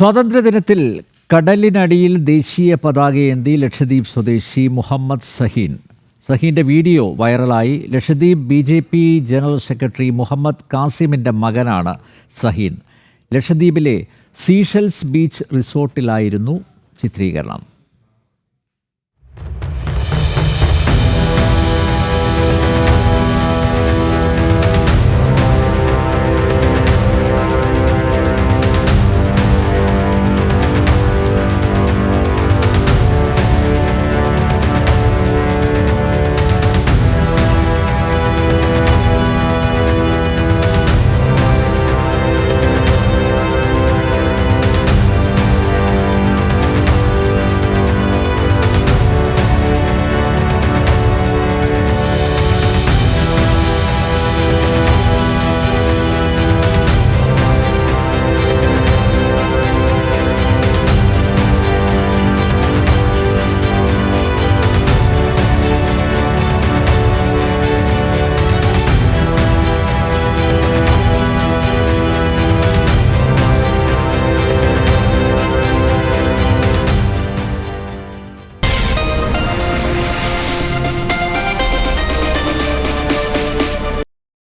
സ്വാതന്ത്ര്യദിനത്തിൽ കടലിനടിയിൽ ദേശീയ പതാകയേന്തി ലക്ഷദ്വീപ് സ്വദേശി മുഹമ്മദ് സഹീൻ. സഹീന്റെ വീഡിയോ വൈറലായി. Lakshadweep B J P general secretary Muhammad കാസിമിന്റെ മകനാണ് സഹീൻ. ലക്ഷദ്വീപിലെ സീഷൽസ് ബീച്ച് റിസോർട്ടിലായിരുന്നു ചിത്രീകരണം.